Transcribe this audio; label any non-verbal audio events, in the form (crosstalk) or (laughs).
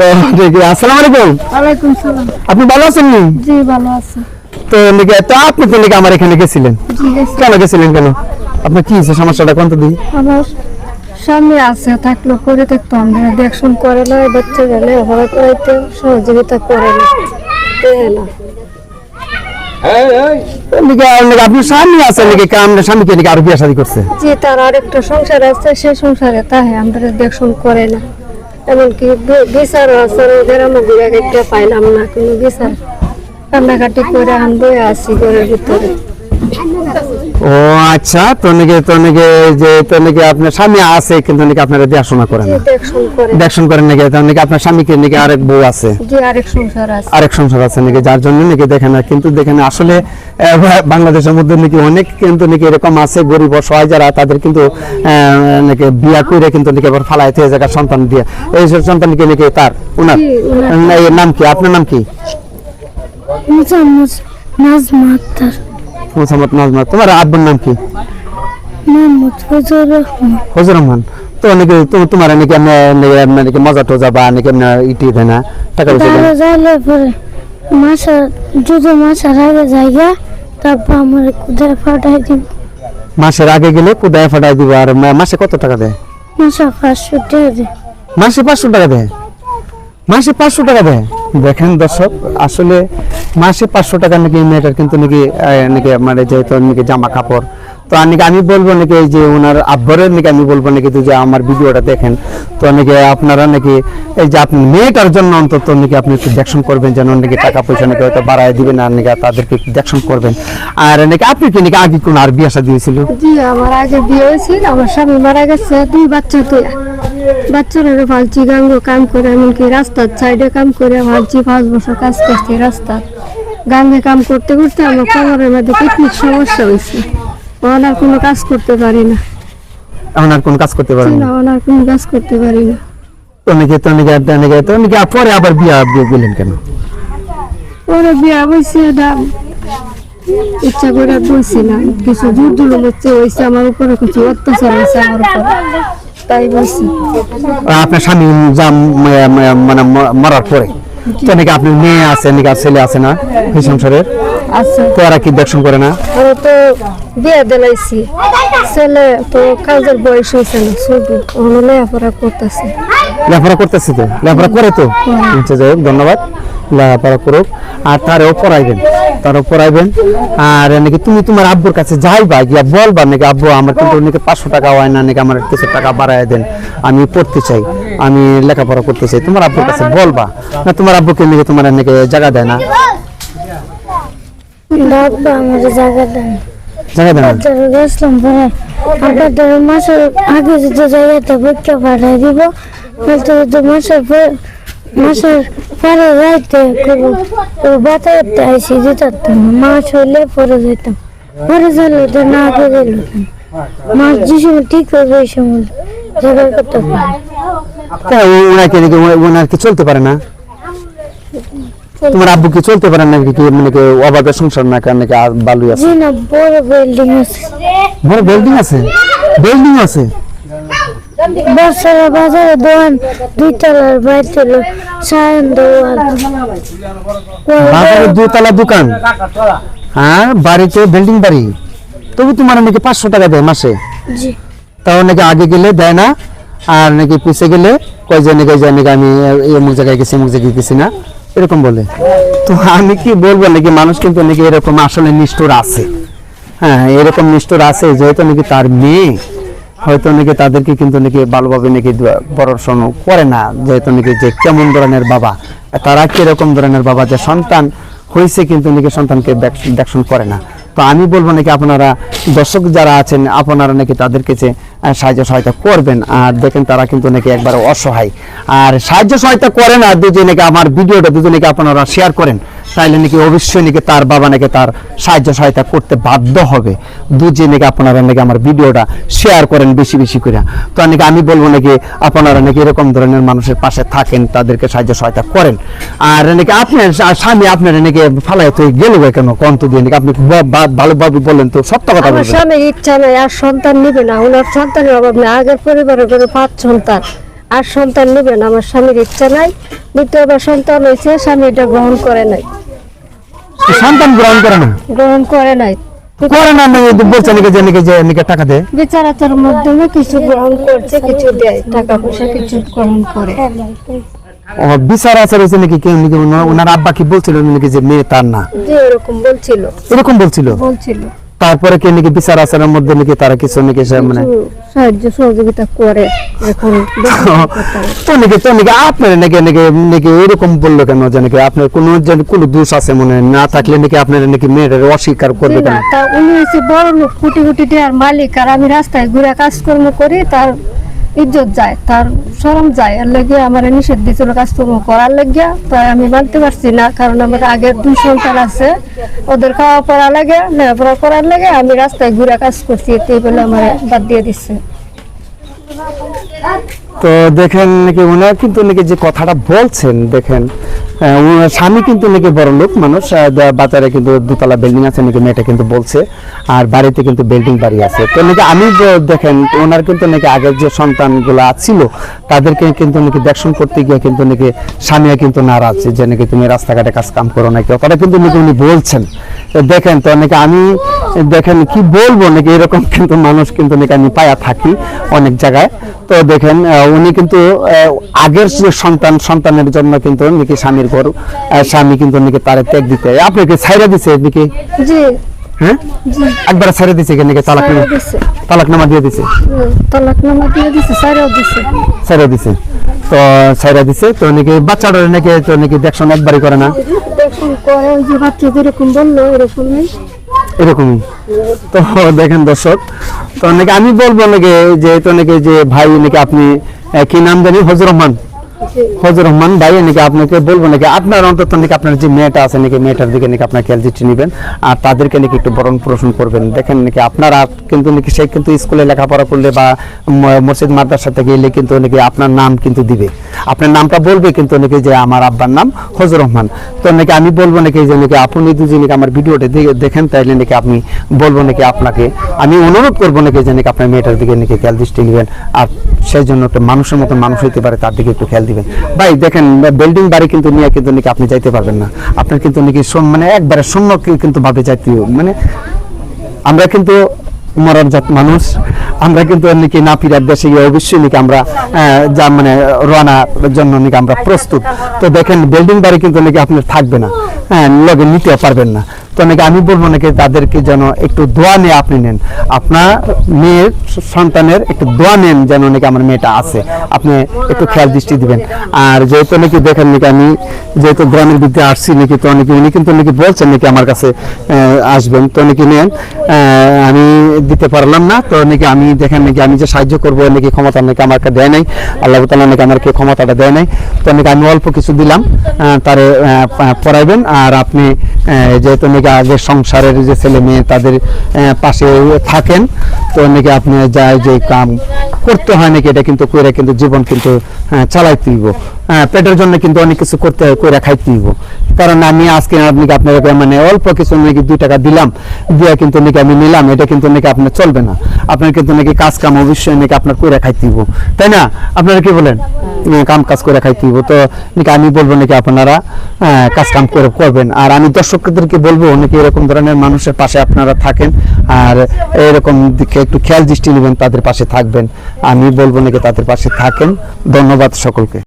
তো আসসালামু আলাইকুম। ওয়ালাইকুম সালাম। আপনি ভালো আছেন জি ভালো আছি। তো তো আপনি তো আমার এখানে গেছিলেন? কেন গেছিলেন কেন? আপনার কি হয়েছে? সমস্যাটা কোন তো দিই আমার স্বামী আছে থাকল করে দেখতো আমরা দেখশন করে না বাচ্চা গেলে হওয়া করাইতে সহযোগিতা করে না দেয় না নাকি নাকি আপনি স্বামী আছে নাকি? আপনার স্বামীকে নাকি আরও বিয়ে শাদী করছে? যে তার আরেকটা সংসার আছে সে সংসারে তাহে আমরা দেখশন করে না এমনকি বিচার আসার ওদের আমার ঘুরে পাইলাম না কোনো বিচার। কান্নাকাটি করে আনব আসি ঘরের ভিতরে। ও আচ্ছা তো নাকি তো নাকি যে তো নাকি আপনার স্বামী আছে কিন্তু নাকি আপনারা দেখাশোনা করেন দেখশন করে দেখশন করেন নাকি? নাকি আপনার স্বামীকে নাকি আরেক বউ আছে? আরেক সংসার আছে। নাকি? যার জন্য নাকি দেখেন না কিন্তু দেখেন আসলে বাংলাদেশের মধ্যে নাকি অনেক কিন্তু নাকি এরকম আছে গরিব অসহায় যারা তাদের কিন্তু নাকি বিয়া করে কিন্তু নাকি আবার ফালাই থেকে জায়গার সন্তান দিয়ে। এই সব সন্তান কি নাকি তার? উনার? নাম কি? আপনার নাম কি? নাজমা আক্তার। মোসাম্মদ নাজমা তোমার আব্বুর নাম কি? মোহাম্মদ রহমান। তো নাকি তো- তোমার নাকি আমরা নাকি- মজা টজা বা নাকি আমরা ইটি দেয় না টাকা পয়সা দেয়। যাইলে পরে মাসা যদি মাসার আগে জায়গা তারপর আমার কোথায় ফাটাই দিব। মাসের আগে গেলে কোদায় ফাটাই দিব। আর মাসে কত টাকা দেয়? মাসা পাঁচশো টাকা দে মাসে পাঁচশো টাকা দেয়? মাসে পাঁচশো টাকা দেয়। দেখেন দর্শক, আসলে মাসে পাঁচশো টাকা নাকি মেয়েটার কিন্তু নাকি নাকি মানে যেহেতু নাকি জামা কাপড়। তো নাকি আমি বলব নাকি যে ওনার আব্বরের নাকি আমি বলব নাকি যে আমার ভিডিওটা দেখেন। তো নাকি আপনারা নাকি এই যে আপনি মেয়েটার জন্য অন্তত নাকি আপনি একটু দেখশন করবেন যেন নাকি টাকা পয়সা নাকি হয়তো বাড়ায় দিবেন আর নাকি তাদেরকে একটু দেখশন করবেন। আর নাকি আপনি কি নাকি আগে কোন আর বিয়ে শাদী হয়েছিল? জি, আমার আগে বিয়ে হয়েছিল, আমার স্বামী মারা গেছে, দুই বাচ্চা তুই বাচ্চারা গাঙ্গ কাম করে এমনকি রাস্তার সাইডে কাম করে পাঁচ বছর কাজ করছি রাস্তা। গাঙ্গে কাম করতে করতে আমার কোমরের মধ্যে পিকনিক সমস্যা হয়েছে আর কোনো কাজ করতে পারি না। এখন আর কোন কাজ করতে পারেন না? এখন আর কোনো কাজ করতে পারি না। তো তো আবার বিয়া কেন? বিয়া দাম ইচ্ছা করে বলছি না। কিছু জোর জুলুম হচ্ছে হয়েছে আমার উপরে কিছু অত্যাচার হয়েছে আমার উপরে। তাই বলছি। আপনার স্বামী যা মানে মরার পরে? তো নাকি আপনার মেয়ে আছে নাকি ছেলে আছে না এই সংসারের? তো এরা কি দেখশন করে না? আমি তো বিয়ে দিলাইছি। ছেলে তো কাজের বয়স হয়েছে না শুধু অন্য লেখাপড়া করতেছে। লেখাপড়া করতেছে তো? লেখাপড়া করে তো? আচ্ছা যাই হোক ধন্যবাদ। লেখাপড়া করুক। আর তারও পড়াইবেন। তারও পড়াইবেন। আর নাকি তুমি তোমার আব্বুর কাছে যাইবা গিয়া বলবা নাকি আব্বু আমার কিন্তু নাকি পাঁচশো টাকা হয় না নাকি আমার কিছু টাকা বাড়ায় দেন আমি পড়তে চাই আমি লেখাপড়া করতে চাই। তোমার আব্বুর কাছে বলবা না তোমার আব্বুকে নাকি তোমার নাকি জায়গা দেয় না? জায়গা দেন। জায়গা দেয় না? বাচ্চারা গেছিলাম পরে আপনাদের মাসের আগে যদি জায়গাতে পরীক্ষা পাঠাই দিব যদি মাসের পর মাসের পরে যাইতে খুব বাতাতে আইসি দিতাম মাছ হইলে পরে যেতাম পরে যাইলে তো না করে দিল মাছ যে সময় ঠিক করবে এই সময় জায়গা করতে পারে ওনাকে নাকি কি চলতে পারে না? তোমার আব্বু কি চলতে পারে না কি মানে কি অভাবে সংসার না কারণ নাকি আর বালু আছে? জি না বড় বিল্ডিং আছে। বড় বিল্ডিং আছে? বিল্ডিং আছে? বর্ষার বাজারে দোকান দুই তলার বাড়িতে সায়ন দোকান বাজারে দুতলা দোকান? হ্যাঁ বাড়িতে বিল্ডিং বাড়ি। তবু তোমার নাকি পাঁচশো টাকা দেয় মাসে। তাও নাকি আগে গেলে দেয় না আর নাকি পিছে গেলে কয় যে নাকি যে নাকি আমি অমুক জায়গায় গেছি অমুক জায়গায় গেছি না এরকম বলে। তো আমি কি বলব নাকি মানুষ কিন্তু নাকি এরকম আসলে নিষ্ঠুর আছে। হ্যাঁ এরকম নিষ্ঠুর আছে যেহেতু নাকি তার মেয়ে। হয়তো নাকি তাদেরকে কিন্তু নাকি ভালোভাবে নাকি পড়াশোনা করে না। যেহেতু নাকি যে কেমন ধরনের বাবা, তারা কীরকম ধরনের বাবা যে সন্তান হয়েছে কিন্তু নাকি সন্তানকে দেখশন করে না। তো আমি বলব নাকি আপনারা, দর্শক যারা আছেন, আপনারা নাকি তাদের কাছে সাহায্য সহায়তা করবেন। আর দেখেন তারা কিন্তু নাকি একবার অসহায়। আর সাহায্য সহায়তা করেন আর দুজন নাকি আমার ভিডিওটা দুজনে আপনারা শেয়ার করেন। তাইলে নাকি অবশ্যই নাকি তার বাবা নাকি তার সাহায্য সহায়তা করতে বাধ্য হবে। দুজন নাকি আপনারা নাকি আমার ভিডিওটা শেয়ার করেন বেশি বেশি করে। তো নাকি আমি বলব নাকি আপনারা নাকি এরকম ধরনের মানুষের পাশে থাকেন তাদেরকে সাহায্য সহায়তা করেন। আর নাকি আপনার স্বামী আপনার নাকি ফালাই তো গেল কেন? কন্ত দিয়ে নাকি আপনি ভালোভাবে বলেন তো সত্য কথা বলবেন। স্বামীর ইচ্ছা নেই আর সন্তান নিবে না। ওনার সন্তানের অভাব নেই। আগের পরিবারের পাঁচ সন্তান। আর সন্তান নেবেন আমার স্বামীর ইচ্ছা নাই। দ্বিতীয়বার সন্তান হয়েছে স্বামী এটা গ্রহণ করে নাই। সন্তান গ্রহণ করে না? গ্রহণ করে নাই। করে না নাকি বলছে নাকি যে নাকি যে নাকি টাকা দেয়। বিচারাতার মাধ্যমে কিছু গ্রহণ করছে কিছু দেয়। টাকা পয়সা কিছু গ্রহণ করে। ও বিচার আচার হয়েছে নাকি কেউ নাকি? ওনা- ওনার আব্বা কি বলছিল নাকি যে মেয়ে তার না? এরকম বলছিল। এরকম বলছিল? বলছিল। তারপরে কি নাকি বিচার আচারের মধ্যে নাকি তারা কিছু নাকি মানে সাহায্য সহযোগিতা করে। এখন (laughs) তো নাকি আপনার নাকি নাকি নাকি এরকম বলল কেন যে নাকি আপনার কোনো কোনো দোষ আছে মনে না থাকলে নাকি আপনার নাকি মেয়েটার অস্বীকার করবে কেন? তা উনি হচ্ছে বড় লোক কোটি কোটি টাকার মালিক আর আমি রাস্তায় ঘুরে কাজকর্ম করি তার ইজ্জত যায় তার শরম যায় এর লেগে আমার নিষেধ দিয়েছিল কাজকর্ম করার লেগে তাই আমি মানতে পারছি না কারণ আমার আগের দুই সন্তান আছে ওদের খাওয়া পড়া লাগে লেখাপড়া করার লাগে আমি রাস্তায় ঘুরে কাজ করছি এতে বলে আমার বাদ দিয়ে দিচ্ছে। At তো দেখেন নাকি ওনার কিন্তু নাকি যে কথাটা বলছেন, দেখেন স্বামী কিন্তু নাকি বড় লোক মানুষ বাজারে কিন্তু দুতলা বিল্ডিং আছে, নাকি মেয়েটা কিন্তু বলছে, আর বাড়িতে কিন্তু বিল্ডিং বাড়ি আছে। তো নাকি আমি যে- দেখেন ওনার কিন্তু নাকি আগের যে সন্তানগুলো ছিল, তাদেরকে কিন্তু নাকি দেখশন করতে গিয়ে কিন্তু নাকি স্বামীও কিন্তু নারাজ, যে নাকি তুমি রাস্তাঘাটে কাজ কাম করো নাকি কথা কিন্তু নাকি উনি বলছেন। দেখেন, তো নাকি আমি, দেখেন, কি বলব, নাকি এরকম কিন্তু মানুষ কিন্তু নাকি আমি পায়া থাকি অনেক জায়গায়। তো দেখেন উনি কিন্তু আগের যে সন্তান সন্তানের জন্য কিন্তু নাকি স্বামীর ঘর স্বামী কিন্তু নাকি তারে ত্যাগ দিতে আপনাকে ছাইরা দিছে নাকি? জি। হ্যাঁ? একবার ছাইরা দিছে কি নাকি তালাক ছাইড়া তালাক নামা দিয়ে দিছে? তালাক নামা দিয়ে দিছে সারেও দিছে। ছাইরা দিছে। তো ছাইরা দিছে তো নাকি বাচ্চাটা নাকি তো নাকি দেখশন একবারই করে না? দেখুন করে যে বাচ্চা যেরকম বলল এরকমই। এরকমই। তো দেখেন দর্শক তো নাকি আমি বলব নাকি যে তো নাকি যে ভাই নাকি আপনি কি নাম জানি হজর রহমান। হজর রহমান ভাই নাকি আপনাকে বলব নাকি, আপনার অন্তত নাকি আপনার যে মেয়েটা আছে নাকি, মেয়েটার দিকে নাকি আপনার খেয়াল দৃষ্টি নেবেন, আর তাদেরকে নাকি একটু বরণ পোষণ করবেন। দেখেন নাকি আপনারা কিন্তু নাকি সে কিন্তু স্কুলে লেখাপড়া করলে বা মসজিদ মাদ্রাসাতে গেলে কিন্তু নাকি আপনার নাম কিন্তু দিবে। আপনার নামটা বলবে কিন্তু নাকি যে আমার আব্বার নাম হজর রহমান। তো নাকি আমি বলব নাকি যে নাকি আপনি যদি নাকি আমার ভিডিওটা দেখেন, তাইলে নাকি আপনি বলব নাকি আপনাকে, আমি অনুরোধ করব নাকি যে নাকি আপনার মেয়েটার দিকে নাকি খেয়াল দৃষ্টি নেবেন, আর সেই জন্য একটা মানুষের মতো মানুষ হইতে পারে, তার দিকে একটু খেয়াল দিবেন। ভাই, দেখেন বিল্ডিং বাড়ি কিন্তু নিয়ে কিন্তু নাকি আপনি যাইতে পারবেন না। আপনার কিন্তু নাকি মানে একবারে শূন্য কিন্তু ভাবে যাইতে মানে আমরা কিন্তু মরার জাত মানুষ। আমরা কিন্তু নাকি না ফিরার দেশে গিয়ে অবশ্যই নাকি আমরা যা মানে রানার জন্য নাকি আমরা প্রস্তুত। তো দেখেন বিল্ডিং বাড়ি কিন্তু নাকি আপনার থাকবে না। হ্যাঁ লগে নিতেও পারবেন না। তো নাকি আমি বলব নাকি তাদেরকে যেন একটু দোয়া নিয়ে আপনি নেন। আপনার মেয়ের সন্তানের একটু দোয়া নেন যেন নাকি আমার মেয়েটা আছে। আপনি একটু খেয়াল দৃষ্টি দিবেন। আর যেহেতু নাকি দেখেন নাকি আমি যেহেতু গ্রামের দিকে আসছি নাকি, তো নাকি উনি কিন্তু নাকি বলছেন নাকি আমার কাছে আসবেন। তো নাকি নেন আমি দিতে পারলাম না। তো নাকি আমি দেখেন নাকি আমি যে সাহায্য করব, নাকি ক্ষমতা নাকি আমাকে দেয় নাই। আল্লাহ তালা নাকি আমাকে ক্ষমতাটা দেয় নাই। তো নাকি আমি অল্প কিছু দিলাম তারে পড়াইবেন। আর আপনি যেহেতু নাকি আগে সংসারের যে ছেলে মেয়ে তাদের পাশে থাকেন তো নাকি আপনি যায় যে কাম করতে হয় নাকি এটা কিন্তু করে কিন্তু জীবন কিন্তু চালাইতে হ্যাঁ, পেটের জন্য কিন্তু অনেক কিছু করতে হয় করে খাইতে দিব কারণ আমি আজকে আপনি আপনাকে মানে অল্প কিছু নাকি দুই টাকা দিলাম দিয়ে কিন্তু নাকি আমি নিলাম এটা কিন্তু নাকি আপনার চলবে না। আপনার কিন্তু নাকি কাজ কাম অবশ্যই নাকি আপনার করে খাইতে দিব তাই না? আপনারা কি বলেন? কাম কাজ করে খাইতে তো নাকি আমি বলব নাকি আপনারা কাজ কাম করে করবেন। আর আমি দর্শকদেরকে বলব নাকি এরকম ধরনের মানুষের পাশে আপনারা থাকেন, আর এরকম দিকে একটু খেয়াল দৃষ্টি নেবেন, তাদের পাশে থাকবেন। আমি বলব নাকি তাদের পাশে থাকেন। ধন্যবাদ সকলকে।